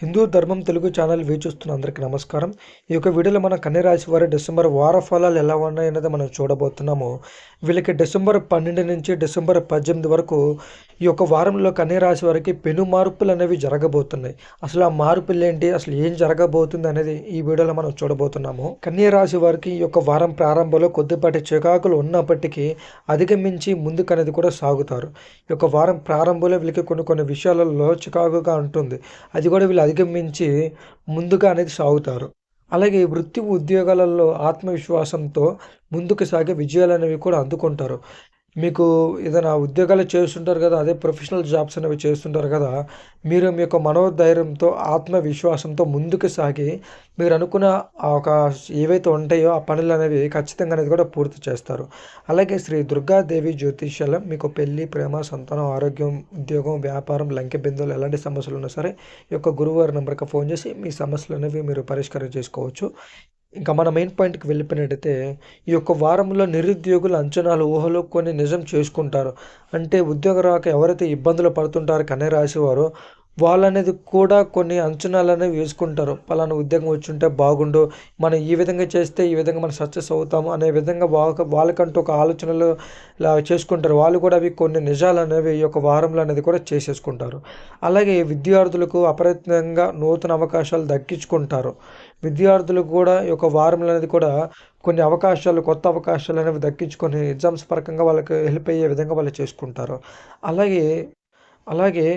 హిందూ ధర్మం తెలుగు ఛానల్ వీక్షిస్తున్న అందరికీ నమస్కారం. ఈ యొక్క వీడియోలో మన కన్యరాశి వారి డిసెంబర్ వార ఫలాలు ఎలా ఉన్నాయి అనేది మనం చూడబోతున్నాము. వీళ్ళకి డిసెంబర్ పన్నెండు నుంచి డిసెంబర్ పద్దెనిమిది వరకు ఈ యొక్క వారంలో కన్యరాశి వారికి పెను మార్పులు అనేవి జరగబోతున్నాయి. అసలు ఆ మార్పులు ఏంటి? అసలు ఏం జరగబోతుంది అనేది ఈ వీడియోలో మనం చూడబోతున్నాము. కన్యరాశి వారికి ఈ యొక్క వారం ప్రారంభంలో కొద్దిపాటి చికాకులు ఉన్నప్పటికీ అధిగమించి ముందుకు అనేది కూడా సాగుతారు. ఈ యొక్క వారం ప్రారంభంలో వీళ్ళకి కొన్ని కొన్ని విషయాలలో చికాకుగా ఉంటుంది. అది కూడా వీళ్ళు అధిగమించి ముందుగా అనేది సాగుతారు. అలాగే వృత్తి ఉద్యోగాలలో ఆత్మవిశ్వాసంతో ముందుకు సాగే విజయాలు అనేవి కూడా అందుకుంటారు. మీకు ఏదైనా ఉద్యోగాలు చేస్తుంటారు కదా అదే ప్రొఫెషనల్ జాబ్స్ అనేవి చేస్తుంటారు కదా మీరు మీ యొక్క మనోధైర్యంతో ఆత్మవిశ్వాసంతో ముందుకు సాగి మీరు అనుకున్న ఆ ఒక ఏవైతే ఉంటాయో ఆ పనులు అనేవి ఖచ్చితంగా అనేది కూడా పూర్తి చేస్తారు. అలాగే శ్రీ దుర్గాదేవి జ్యోతిష్యాలం మీకు పెళ్ళి ప్రేమ సంతానం ఆరోగ్యం ఉద్యోగం వ్యాపారం లంకె బిందువులు ఎలాంటి సమస్యలు ఉన్నా సరే ఈ యొక్క గురువారి నెంబర్కి ఫోన్ చేసి మీ సమస్యలు అనేవి మీరు పరిష్కారం చేసుకోవచ్చు. ఇంకా మన మెయిన్ పాయింట్కి వెళ్ళిపోయినట్టయితే ఈ యొక్క వారంలో నిరుద్యోగుల అంచనాలు ఊహలు కొన్ని నిజం చేసుకుంటారు. అంటే ఉద్యోగ రాక ఎవరైతే ఇబ్బందులు పడుతుంటారో కన్య రాశి వాళ్ళనేది కూడా కొన్ని అంచనాలు అనేవి వేసుకుంటారు. పలానా ఉద్యోగం వచ్చుంటే బాగుండు. మనం ఈ విధంగా చేస్తే ఈ విధంగా మనం సక్సెస్ అవుతాము అనే విధంగా వాళ్ళ వాళ్ళకంటూ ఒక ఆలోచనలు చేసుకుంటారు. వాళ్ళు కూడా అవి కొన్ని నిజాలు అనేవి ఈ యొక్క వారంలో అనేది కూడా చేసేసుకుంటారు. అలాగే విద్యార్థులకు అప్రయత్నంగా నూతన అవకాశాలు దక్కించుకుంటారు. విద్యార్థులకు కూడా ఈ యొక్క వారంలో అనేది కూడా కొన్ని అవకాశాలు కొత్త అవకాశాలు అనేవి దక్కించుకొని ఎగ్జామ్స్ పరకంగా వాళ్ళకి హెల్ప్ అయ్యే విధంగా వాళ్ళు చేసుకుంటారు. అలాగే అలాగే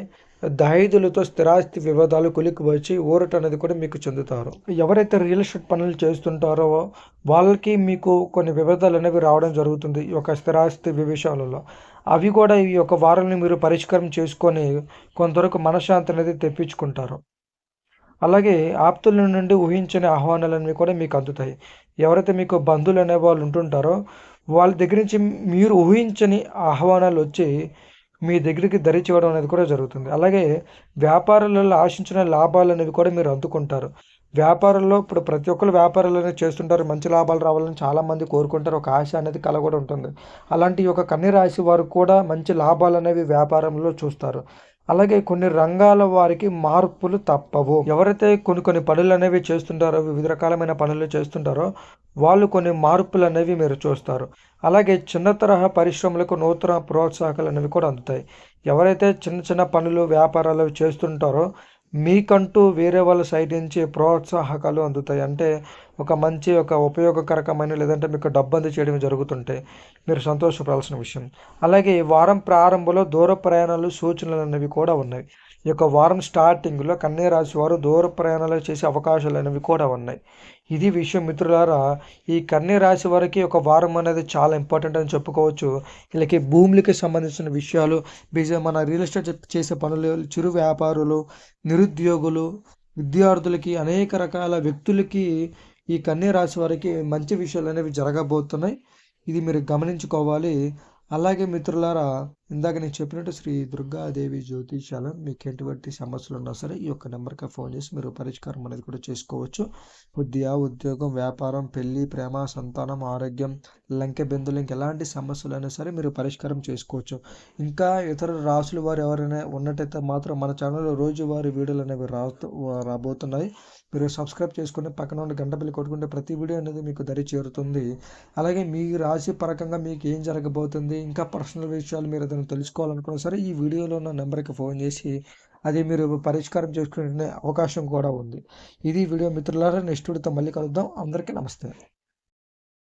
దాయిదులతో స్థిరాస్తి వివాదాలు కొలికి వచ్చి ఊరట అనేది కూడా మీకు చెందుతారు. ఎవరైతే రియల్ ఎస్టేట్ పనులు చేస్తుంటారో వాళ్ళకి మీకు కొన్ని వివాదాలు అనేవి రావడం జరుగుతుంది ఈ యొక్క స్థిరాస్తి విషయాలలో అవి కూడా ఈ యొక్క వారాన్ని మీరు పరిష్కారం చేసుకొని కొంతవరకు మనశ్శాంతి అనేది తెప్పించుకుంటారు. అలాగే ఆప్తుల నుండి ఊహించని ఆహ్వానాలన్నీ కూడా మీకు అందుతాయి. ఎవరైతే మీకు బంధువులు అనే వాళ్ళు ఉంటుంటారో వాళ్ళ దగ్గర నుంచి మీరు ఊహించని ఆహ్వానాలు వచ్చి మీ దగ్గరికి దరిచేయడం అనేది కూడా జరుగుతుంది. అలాగే వ్యాపారాలలో ఆశించిన లాభాలు అనేవి కూడా మీరు అందుకుంటారు. వ్యాపారంలో ఇప్పుడు ప్రతి ఒక్కరు వ్యాపారాలు అనేది చేస్తుంటారు. మంచి లాభాలు రావాలని చాలామంది కోరుకుంటారు. ఒక ఆశ అనేది కల కూడా ఉంటుంది. అలాంటి ఒక కన్య రాశి వారు కూడా మంచి లాభాలు అనేవి వ్యాపారంలో చూస్తారు. అలాగే కొన్ని రంగాల వారికి మార్పులు తప్పవు. ఎవరైతే కొన్ని కొన్ని పనులు అనేవి చేస్తుంటారో వివిధ రకాలమైన పనులు చేస్తుంటారో వాళ్ళు కొన్ని మార్పులు అనేవి మీరు చూస్తారు. అలాగే చిన్న తరహా పరిశ్రమలకు నూతన ప్రోత్సాహకాలు అనేవి కూడా అందుతాయి. ఎవరైతే చిన్న చిన్న పనులు వ్యాపారాలు చేస్తుంటారో మీకంటూ వేరే వాళ్ళ సైడ్ నుంచి ప్రోత్సాహకాలు అందుతాయి. అంటే ఒక మంచి ఒక ఉపయోగకరకమైన లేదంటే మీకు డబ్బు చేయడం జరుగుతుంటే మీరు సంతోషపడాల్సిన విషయం. అలాగే వారం ప్రారంభంలో దూర ప్రయాణాలు సూచనలు అనేవి కూడా ఉన్నాయి. ఈ యొక్క వారం స్టార్టింగ్లో కన్యరాశి వారు దూర ప్రయాణాలు చేసే అవకాశాలు అనేవి కూడా ఉన్నాయి. ఇది విషయం మిత్రులారా ఈ కన్య రాశి వారికి ఒక వారం అనేది చాలా ఇంపార్టెంట్ అని చెప్పుకోవచ్చు. వీళ్ళకి భూములకి సంబంధించిన విషయాలు బిజీ మన రియల్ ఎస్టేట్ చేసే పనులు చిరు వ్యాపారులు నిరుద్యోగులు విద్యార్థులకి అనేక రకాల వ్యక్తులకి ఈ కన్య రాశి వారికి మంచి విషయాలు అనేవి జరగబోతున్నాయి. ఇది మీరు గమనించుకోవాలి. అలాగే మిత్రులారా ఇందాక నేను చెప్పినట్టు శ్రీ దుర్గాదేవి జ్యోతిషాలం మీకు ఎటువంటి సమస్యలు ఉన్నా సరే ఈ యొక్క నెంబర్కి ఫోన్ చేసి మీరు పరిష్కారం అనేది కూడా చేసుకోవచ్చు. విద్య ఉద్యోగం వ్యాపారం పెళ్ళి ప్రేమ సంతానం ఆరోగ్యం లంకె బిందులు ఎలాంటి సమస్యలు అయినా సరే మీరు పరిష్కారం చేసుకోవచ్చు. ఇంకా ఇతర రాసుల వారు ఎవరైనా ఉన్నట్టయితే మాత్రం మన ఛానల్లో రోజువారి వీడియోలు అనేవి రా రాబోతున్నాయి. మీరు సబ్స్క్రైబ్ చేసుకుని పక్కన ఉన్న గంట బిల్లు కొట్టుకుంటే ప్రతి వీడియో అనేది మీకు దరి చేరుతుంది. అలాగే మీ రాశి పరకంగా మీకు ఏం జరగబోతుంది? ఇంకా పర్సనల్ విషయాలు మీరు ఏదైనా తెలుసుకోవాలనుకున్నా సరే ఈ వీడియోలో ఉన్న నెంబర్కి ఫోన్ చేసి అది మీరు పరిష్కారం చేసుకునే అవకాశం కూడా ఉంది. ఇది వీడియో మిత్రులారా నెక్స్ట్ వీడియోతో మళ్ళీ కలుద్దాం. అందరికీ నమస్తే.